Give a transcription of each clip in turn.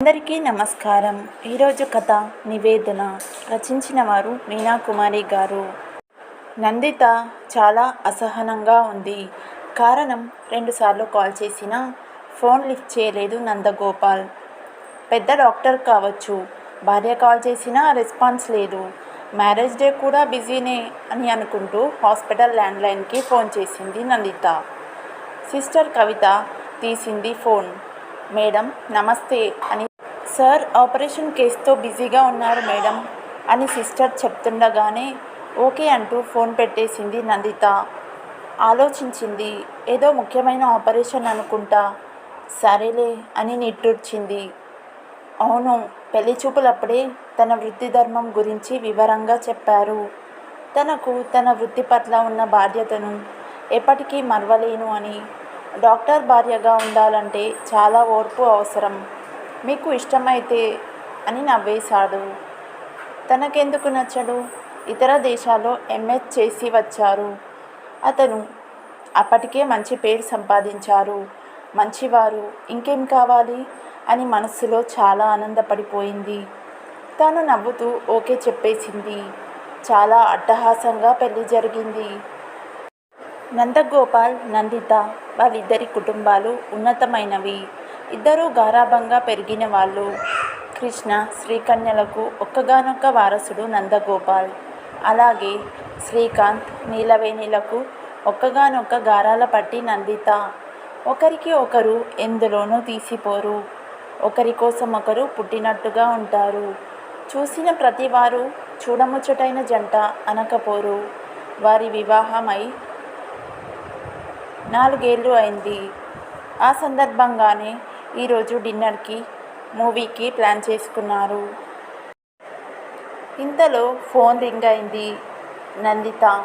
అందరికీ నమస్కారం. ఈరోజు కథ నివేదన రచించిన వారు మీనాకుమారి గారు. నందిత చాలా అసహనంగా ఉంది. కారణం రెండుసార్లు కాల్ చేసినా ఫోన్ లిఫ్ట్ చేయలేదు నందగోపాల్. పెద్ద డాక్టర్ కావచ్చు భార్య కాల్ చేసినా రెస్పాన్స్ లేదు. మ్యారేజ్ డే కూడా బిజీనే అని అనుకుంటూ హాస్పిటల్ ల్యాండ్లైన్కి ఫోన్ చేసింది నందిత. సిస్టర్ కవిత తీసింది ఫోన్. మేడం నమస్తే అని సార్ ఆపరేషన్ కేసుతో బిజీగా ఉన్నారు మేడం అని సిస్టర్ చెప్తుండగానే ఓకే అంటూ ఫోన్ పెట్టేసింది నందిత. ఆలోచించింది ఏదో ముఖ్యమైన ఆపరేషన్ అనుకుంటా సరేలే అని నిట్టూర్చింది. అవును పెళ్ళి చూపులప్పుడే తన వృత్తి ధర్మం గురించి వివరంగా చెప్పారు. తనకు తన వృత్తి పట్ల ఉన్న బాధ్యతను ఎప్పటికీ మరవలేను అని. డాక్టర్ భార్యగా ఉండాలంటే చాలా ఓర్పు అవసరం. మీకు ఇష్టమైతే అని నవ్వేశాడు. తనకెందుకు నచ్చడు? ఇతర దేశాల్లో ఎంఎస్ చేసి వచ్చారు. అతను అప్పటికే మంచి పేరు సంపాదించారు. మంచివారు ఇంకేం కావాలి? అని మనస్సులో చాలా ఆనందపడిపోయింది. తాను నవ్వుతూ ఓకే చెప్పేసింది. చాలా అట్టహాసంగా పెళ్ళి జరిగింది. నందగోపాల్ నందిత వాళ్ళిద్దరి కుటుంబాలు ఉన్నతమైనవి. ఇద్దరూ గారాభంగా పెరిగిన వాళ్ళు. కృష్ణ శ్రీకన్యలకు ఒక్కగానొక్క వారసుడు నందగోపాల్. అలాగే శ్రీకాంత్ నీలవేణిలకు ఒక్కగానొక్క గారాల పట్టి నందిత. ఒకరికి ఒకరు ఎందులోనూ తీసిపోరు. ఒకరి కోసం ఒకరు పుట్టినట్టుగా ఉంటారు. చూసిన ప్రతివారు చూడముచ్చటైన జంట అనకపోరు. వారి వివాహమై నాలుగేళ్ళు అయింది. ఆ సందర్భంగానే ఈరోజు డిన్నర్కి మూవీకి ప్లాన్ చేసుకున్నారు. ఇంతలో ఫోన్ రింగ్ అయింది. నందిత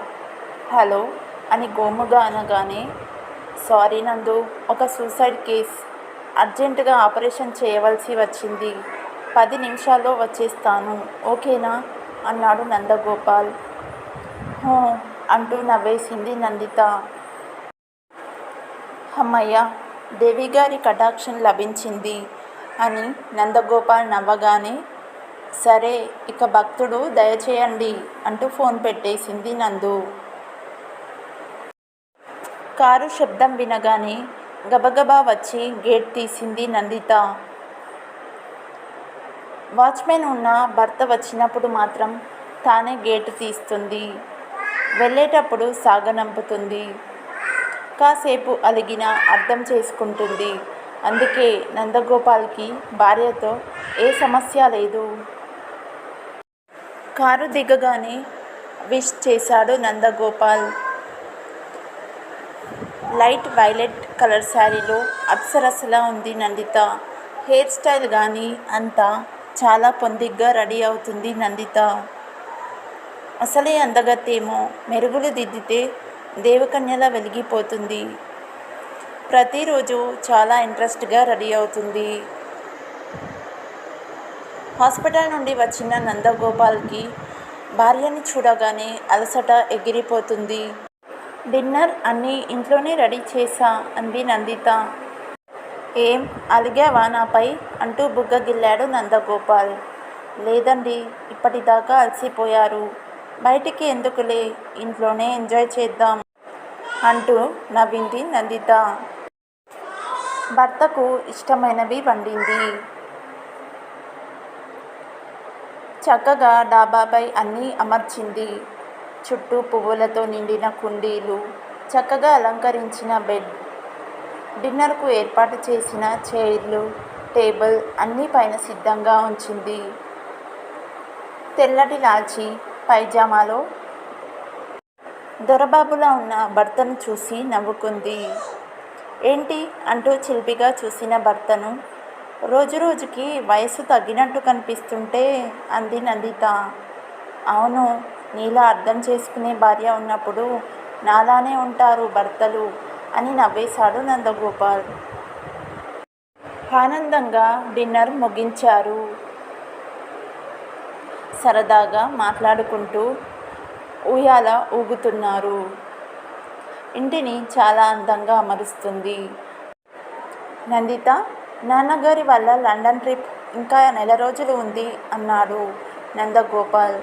హలో అని గోముగా అనగానే సారీ నందు ఒక సూసైడ్ కేస్. అర్జెంటుగా ఆపరేషన్ చేయవలసి వచ్చింది. పది నిమిషాల్లో వచ్చేస్తాను. ఓకేనా? అన్నాడు నందగోపాల్. హో అంటూ నవ్వేసింది నందిత. అమ్మయ్య దేవిగారి కటాక్షం లభించింది అని నందగోపాల్ నవ్వగానే సరే ఇక భక్తుడు దయచేయండి అంటూ ఫోన్ పెట్టేసింది నందు. కారు శబ్దం వినగానే గబగబా వచ్చి గేట్ తీసింది నందిత. వాచ్మెన్ ఉన్న భర్త వచ్చినప్పుడు మాత్రం తానే గేటు తీస్తుంది. వెళ్ళేటప్పుడు సాగనంపుతుంది. కాసేపు అలిగినా అర్థం చేసుకుంటుంది. అందుకే నందగోపాల్కి భార్యతో ఏ సమస్య లేదు. కారు దిగగానే విష్ చేశాడు నందగోపాల్. లైట్ వైలెట్ కలర్ శారీలో అప్సరసలా ఉంది నందిత. హెయిర్ స్టైల్ కానీ అంతా చాలా పొందిగ్గా రెడీ అవుతుంది నందిత. అసలే అందగత్తేమో మెరుగులు దిద్దితే దేవకన్యలా వెలిగిపోతుంది. ప్రతిరోజు చాలా ఇంట్రెస్ట్గా రెడీ అవుతుంది. హాస్పిటల్ నుండి వచ్చిన నందగోపాల్కి భార్యని చూడగానే అలసట ఎగిరిపోతుంది. డిన్నర్ అన్నీ ఇంట్లోనే రెడీ చేసా అంది నందిత. ఏం అలిగావా నాపై? అంటూ బుగ్గగిల్లాడు నందగోపాల్. లేదండి ఇప్పటిదాకా అలసిపోయారు. బయటికి ఎందుకులే? ఇంట్లోనే ఎంజాయ్ చేద్దాం. అంటూ నవ్వింది నందిత. భర్తకు ఇష్టమైనవి వండింది. చక్కగా డాబాపై అన్నీ అమర్చింది. చుట్టూ పువ్వులతో నిండిన కుండీలు చక్కగా అలంకరించిన బెడ్ డిన్నర్కు ఏర్పాటు చేసిన చైర్లు టేబుల్ అన్నీ పైన సిద్ధంగా ఉంచింది. తెల్లటి లాల్చి పైజామాలో దొరబాబులా ఉన్న భర్తను చూసి నవ్వుకుంది. ఏంటి? అంటూ చిలిపిగా చూసిన భర్తను. రోజు రోజుకి వయసు తగ్గినట్టు కనిపిస్తుంటే అంది నందిత. అవును నీలా అర్థం చేసుకునే భార్య ఉన్నప్పుడు నాలానే ఉంటారు భర్తలు అని నవ్వేశాడు నందగోపాల్. ఆనందంగా డిన్నర్ ముగించారు. సరదాగా మాట్లాడుకుంటూ ఉయ్యాల ఊగుతున్నారు. ఇంటిని చాలా అందంగా అమరుస్తుంది. నందిత నాన్నగారి వల్ల లండన్ ట్రిప్ ఇంకా నెల రోజులు ఉంది అన్నాడు నందగోపాల్.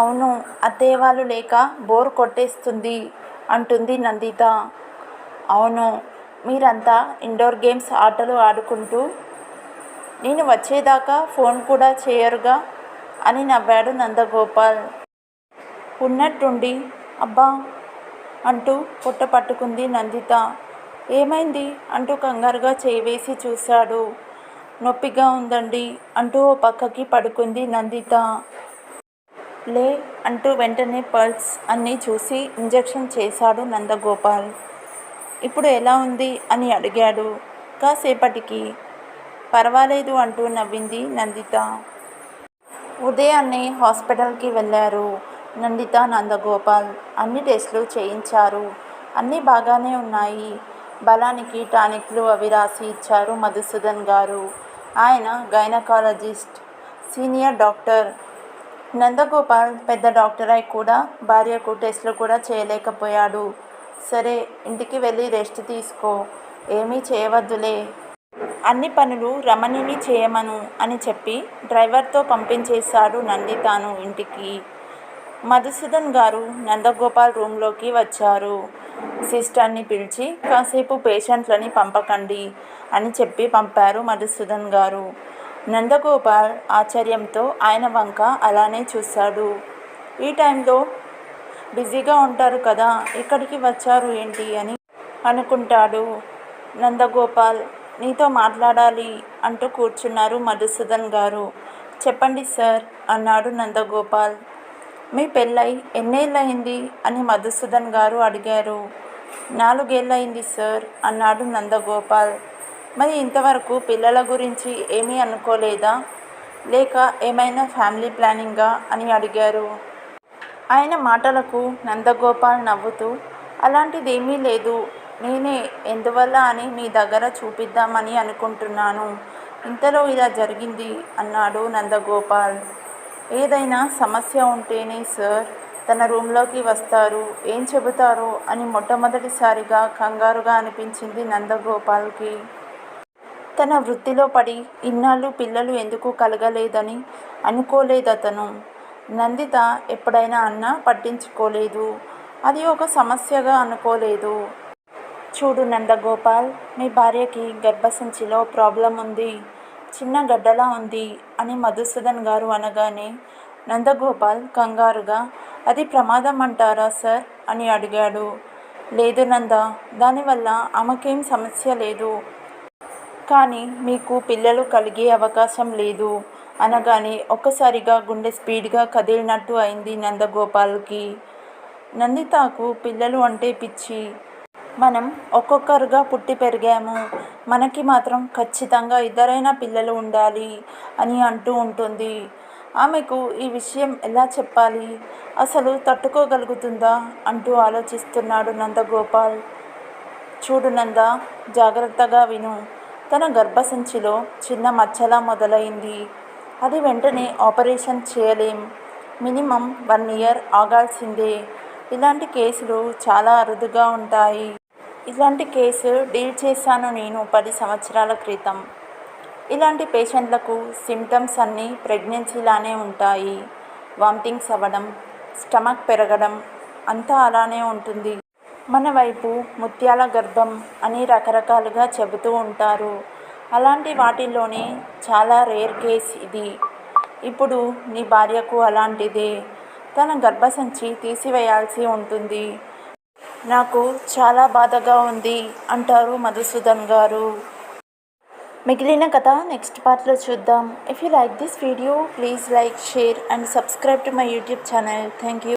అవును అత్తయ్య వాళ్ళు లేక బోర్ కొట్టేస్తుంది అంటుంది నందిత. అవును మీరంతా ఇండోర్ గేమ్స్ ఆటలు ఆడుకుంటూ నేను వచ్చేదాకా ఫోన్ కూడా చేయరుగా అని నవ్వాడు నందగోపాల్. ఉన్నట్టుండి అబ్బా అంటూ పుట్ట పట్టుకుంది నందిత. ఏమైంది అంటూ కంగారుగా చేవేసి చూశాడు. నొప్పిగా ఉందండి అంటూ ఓ పక్కకి పడుకుంది నందిత. లే అంటూ వెంటనే పల్స్ అన్నీ చూసి ఇంజెక్షన్ చేశాడు నందగోపాల్. ఇప్పుడు ఎలా ఉంది అని అడిగాడు. కాసేపటికి. పర్వాలేదు అంటూ నవ్వింది నందిత. ఉదయాన్నే హాస్పిటల్కి వెళ్ళారు. నందిత నందగోపాల్ అన్ని టెస్టులు చేయించారు. అన్నీ బాగానే ఉన్నాయి. బలానికి టానిక్లు అవి రాసి ఇచ్చారు మధుసూదన్ గారు. ఆయన గైనకాలజిస్ట్ సీనియర్ డాక్టర్. నందగోపాల్ పెద్ద డాక్టర్ అయి కూడా భార్యకు టెస్టులు కూడా చేయలేకపోయాడు. సరే ఇంటికి వెళ్ళి రెస్ట్ తీసుకో. ఏమీ చేయవద్దులే. అన్ని పనులు రమణిని చేయమను అని చెప్పి డ్రైవర్తో పంపించేశాడు నంది తాను ఇంటికి. మధుసూదన్ గారు నందగోపాల్ రూమ్లోకి వచ్చారు. సిస్టర్ని పిలిచి కాసేపు పేషెంట్లని పంపకండి అని చెప్పి పంపారు మధుసూదన్ గారు. నందగోపాల్ ఆశ్చర్యంతో ఆయన వంక అలానే చూశాడు. ఈ టైంలో బిజీగా ఉంటారు కదా ఇక్కడికి వచ్చారు ఏంటి అని అనుకుంటాడు నందగోపాల్. నీతో మాట్లాడాలి అంటూ కూర్చున్నారు మధుసూదన్ గారు. చెప్పండి సార్ అన్నాడు నందగోపాల్. మీ పెళ్ళై ఎన్నేళ్ళయింది? అని మధుసూదన్ గారు అడిగారు. నాలుగేళ్ళయింది సార్ అన్నాడు నందగోపాల్. మరి ఇంతవరకు పిల్లల గురించి ఏమీ అనుకోలేదా? లేక ఏమైనా ఫ్యామిలీ ప్లానింగా? అని అడిగారు. ఆయన మాటలకు నందగోపాల్ నవ్వుతూ అలాంటిదేమీ లేదు. నేనే ఎందువల్ల అని మీ దగ్గర చూపిద్దామని అనుకుంటున్నాను. ఇంతలో ఇలా జరిగింది అన్నాడు నందగోపాల్. ఏదైనా సమస్య ఉంటేనే సార్. తన రూమ్లోకి వస్తారు. ఏం చెబుతారో అని మొట్టమొదటిసారిగా కంగారుగా అనిపించింది నందగోపాల్కి. తన వృత్తిలో పడి ఇన్నాళ్ళు పిల్లలు ఎందుకు కలగలేదని అనుకోలేదతను. నందిత ఎప్పుడైనా అన్నా పట్టించుకోలేదు. అది ఒక సమస్యగా అనుకోలేదు. చూడు నందగోపాల్ మీ భార్యకి గర్భసంచిలో ప్రాబ్లం ఉంది చిన్న గడ్డలా ఉంది అని మధుసూదన్ గారు అనగానే నందగోపాల్ కంగారుగా అది ప్రమాదం అంటారా సార్? అని అడిగాడు. లేదు నంద దానివల్ల ఆమెకేం సమస్య లేదు. కానీ మీకు పిల్లలు కలిగే అవకాశం లేదు అనగానే ఒక్కసారిగా గుండె స్పీడ్గా కదిలినట్టు అయింది నందగోపాల్కి. నందితాకు పిల్లలు అంటే పిచ్చి మనం ఒక్కొక్కరుగా పుట్టి పెరిగాము. మనకి మాత్రం ఖచ్చితంగా ఇద్దరైనా పిల్లలు ఉండాలి అని అంటూ ఉంటుంది. ఆమెకు ఈ విషయం ఎలా చెప్పాలి? అసలు తట్టుకోగలుగుతుందా? అంటూ ఆలోచిస్తున్నాడు నందగోపాల్. చూడు నంద జాగ్రత్తగా విను. తన గర్భసంచిలో చిన్న మచ్చలా మొదలైంది. అది వెంటనే ఆపరేషన్ చేయలేం. మినిమం వన్ ఇయర్ ఆగాల్సిందే. ఇలాంటి కేసులు చాలా అరుదుగా ఉంటాయి. ఇలాంటి కేసు డీల్ చేశాను నేను పది సంవత్సరాల క్రితం. ఇలాంటి పేషెంట్లకు సిమ్టమ్స్ అన్నీ ప్రెగ్నెన్సీలానే ఉంటాయి. వామిటింగ్స్ అవ్వడం స్టమక్ పెరగడం అంతా అలానే ఉంటుంది. మన వైపు ముత్యాల గర్భం అని రకరకాలుగా చెబుతూ ఉంటారు. అలాంటి వాటిల్లోనే చాలా రేర్ కేస్ ఇది. ఇప్పుడు నీ భార్యకు అలాంటిదే. తన గర్భసంచి తీసివేయాల్సి ఉంటుంది. నాకు చాలా బాధగా ఉంది అంటారు మధుసూదన్ గారు. మిగిలిన కథ నెక్స్ట్ పార్ట్లో చూద్దాం. If you like this video please like share and subscribe to my YouTube channel thank you